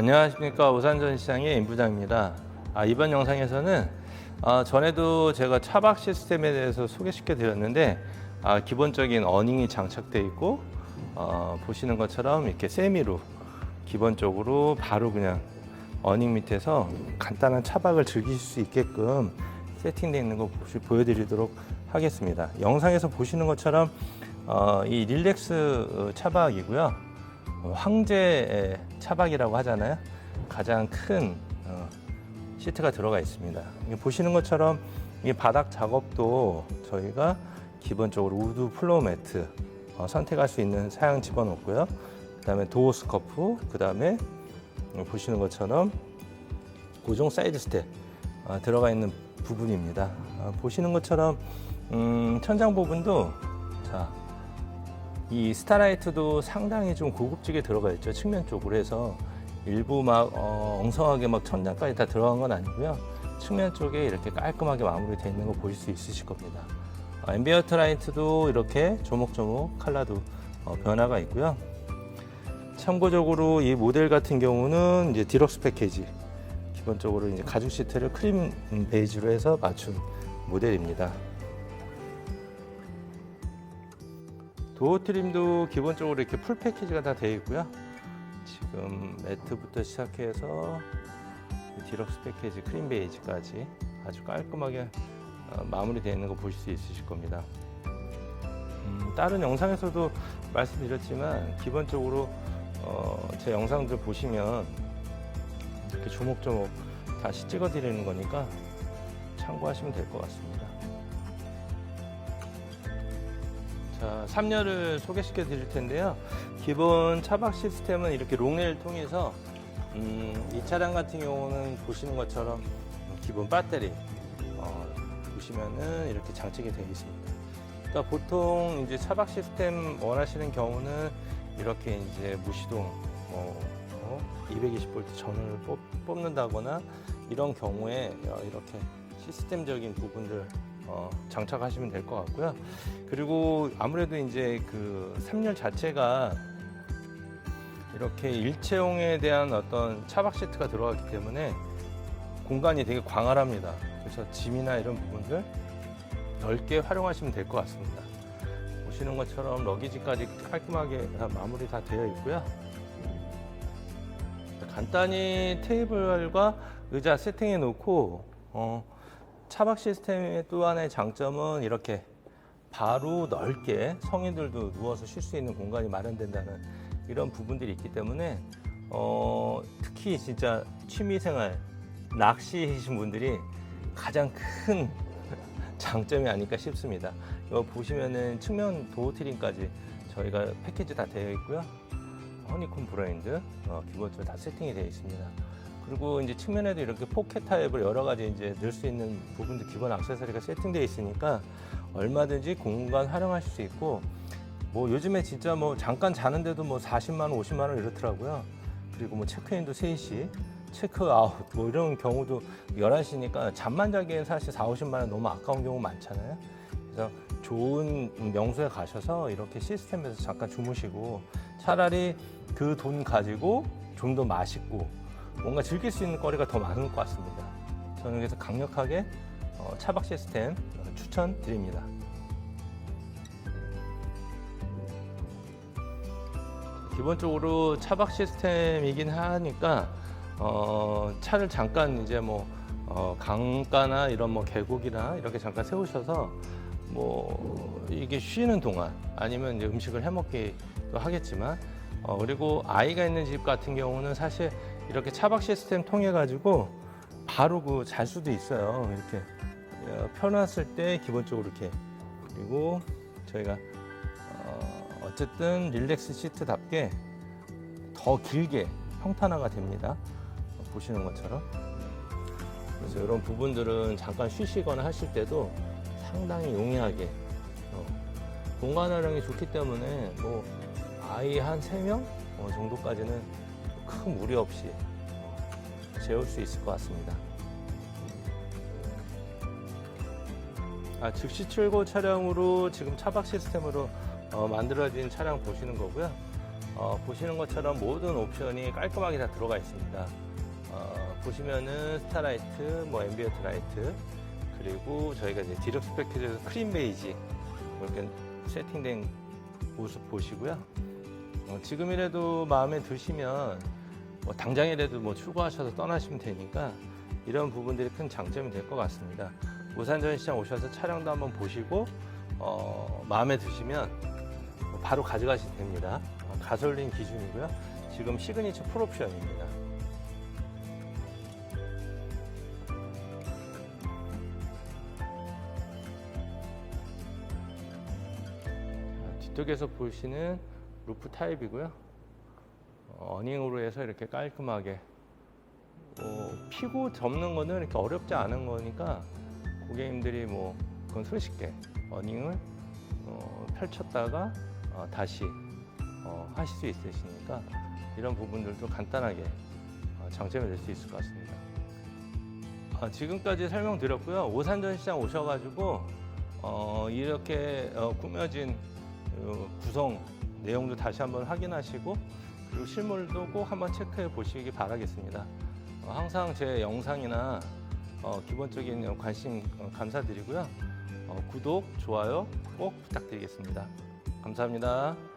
안녕하십니까 오산전시장의 임부장입니다. 아, 이번 영상에서는 아, 전에도 제가 차박 시스템에 대해서 소개시켜 드렸는데 아, 기본적인 어닝이 장착되어 있고 어, 보시는 것처럼 이렇게 세미로 기본적으로 바로 그냥 어닝 밑에서 간단한 차박을 즐기실 수 있게끔 세팅되어 있는 거 보여드리도록 하겠습니다. 영상에서 보시는 것처럼 어, 이 릴렉스 어, 차박이고요. 어, 황제 차박이라고 하잖아요. 가장 큰 어, 시트가 들어가 있습니다. 보시는 것처럼 이 바닥 작업도 저희가 기본적으로 우드 플로우 매트 어, 선택할 수 있는 사양 집어넣고요. 그 다음에 도어 스커프, 그 다음에 보시는 것처럼 고정 사이드 스텝 어, 들어가 있는 부분입니다. 어, 보시는 것처럼 음, 천장 부분도 자, 이 스타라이트도 상당히 좀 고급지게 들어가 있죠. 측면 쪽으로 해서 일부 막 어, 엉성하게 막 천장까지 다 들어간 건 아니고요. 측면 쪽에 이렇게 깔끔하게 마무리되어 있는 거 보실 수 있으실 겁니다. 어, 앰비어트 라이트도 이렇게 조목조목 컬러도 어, 변화가 있고요. 참고적으로 이 모델 같은 경우는 이제 디럭스 패키지 기본적으로 이제 가죽 시트를 크림 베이지로 해서 맞춘 모델입니다. 도어 트림도 기본적으로 이렇게 풀 패키지가 다 되어 있고요. 지금 매트부터 시작해서 디럭스 패키지 크림 베이지까지 아주 깔끔하게 어, 마무리되어 있는 거 보실 수 있으실 겁니다. 음, 다른 영상에서도 말씀드렸지만 기본적으로 어, 제 영상들 보시면 이렇게 조목조목 다시 찍어드리는 거니까 참고하시면 될 것 같습니다. 자, 3열을 소개시켜 드릴 텐데요. 기본 차박 시스템은 이렇게 롱레일 통해서 음, 이 차량 같은 경우는 보시는 것처럼 기본 배터리 어, 보시면은 이렇게 장착이 되어 있습니다. 그러니까 보통 이제 차박 시스템 원하시는 경우는 이렇게 이제 무시동 뭐, 어, 220V 전원을 뽑, 뽑는다거나 이런 경우에 어, 이렇게 시스템적인 부분들 어, 장착하시면 될 것 같고요. 그리고 아무래도 이제 그 3열 자체가 이렇게 일체형에 대한 어떤 차박 시트가 들어가기 때문에 공간이 되게 광활합니다. 그래서 짐이나 이런 부분들 넓게 활용하시면 될 것 같습니다. 보시는 것처럼 러기지까지 깔끔하게 다 마무리 다 되어 있고요. 간단히 테이블과 의자 세팅해 놓고 어, 차박 시스템의 또 하나의 장점은 이렇게 바로 넓게 성인들도 누워서 쉴 수 있는 공간이 마련된다는 이런 부분들이 있기 때문에 어, 특히 진짜 취미생활 낚시이신 분들이 가장 큰 장점이 아닐까 싶습니다. 이거 보시면은 측면 도어 트림까지 저희가 패키지 다 되어 있고요. 허니콤 브랜드 어, 기본적으로 다 세팅이 되어 있습니다. 그리고 이제 측면에도 이렇게 포켓 타입을 여러 가지 이제 넣을 수 있는 부분도 기본 액세서리가 세팅되어 있으니까 얼마든지 공간 활용하실 수 있고 뭐 요즘에 진짜 뭐 잠깐 자는데도 뭐 40만 원, 50만 원 이렇더라고요. 그리고 뭐 체크인도 3시, 체크아웃 뭐 이런 경우도 11시니까 잠만 자기엔 사실 4, 50만 원 너무 아까운 경우 많잖아요. 그래서 좋은 명소에 가셔서 이렇게 시스템에서 잠깐 주무시고 차라리 그 돈 가지고 좀 더 맛있고 뭔가 즐길 수 있는 거리가 더 많은 것 같습니다. 저는 그래서 강력하게 어, 차박 시스템 어, 추천드립니다. 기본적으로 차박 시스템이긴 하니까 어, 차를 잠깐 이제 뭐 어, 강가나 이런 뭐 계곡이나 이렇게 잠깐 세우셔서 뭐 이게 쉬는 동안 아니면 이제 음식을 해 먹기도 하겠지만 어, 그리고 아이가 있는 집 같은 경우는 사실 이렇게 차박 시스템 통해 가지고 바로 그 잘 수도 있어요. 이렇게 어, 펴놨을 때 기본적으로 이렇게 그리고 저희가 어, 어쨌든 릴렉스 시트답게 더 길게 평탄화가 됩니다. 어, 보시는 것처럼. 그래서 이런 부분들은 잠깐 쉬시거나 하실 때도 상당히 용이하게 어, 공간 활용이 좋기 때문에 뭐 아이 한세명 어, 정도까지는 큰 무리 없이 어, 재울 수 있을 것 같습니다. 아, 즉시 출고 차량으로 지금 차박 시스템으로 어, 만들어진 차량 보시는 거고요. 어, 보시는 것처럼 모든 옵션이 깔끔하게 다 들어가 있습니다. 어, 보시면은 스타라이트, 뭐 앰비언트 라이트, 그리고 저희가 이제 디럭스 패키지에서 크림 베이지 이렇게 세팅된 모습 보시고요. 어, 지금이라도 마음에 드시면 뭐 당장이라도 뭐 출고하셔서 떠나시면 되니까 이런 부분들이 큰 장점이 될 것 같습니다. 우산 전시장 오셔서 차량도 한번 보시고 어, 마음에 드시면 뭐 바로 가져가시면 됩니다. 어, 가솔린 기준이고요. 지금 시그니처 풀옵션입니다. 자, 뒤쪽에서 보시는 루프 타입이고요. 어, 어닝으로 해서 이렇게 깔끔하게 어, 피고 접는 거는 이렇게 어렵지 않은 거니까 고객님들이 뭐 그건 손쉽게 어닝을 어, 펼쳤다가 어, 다시 어, 하실 수 있으시니까 이런 부분들도 간단하게 어, 장점이 될 수 있을 것 같습니다. 아, 지금까지 설명드렸고요. 오산전 시장 오셔가지고 어, 이렇게 어, 꾸며진 어, 구성 내용도 다시 한번 확인하시고 그리고 실물도 꼭 한번 체크해 보시기 바라겠습니다. 어, 항상 제 영상이나 어, 기본적인 관심 어, 감사드리고요. 어, 구독, 좋아요 꼭 부탁드리겠습니다. 감사합니다.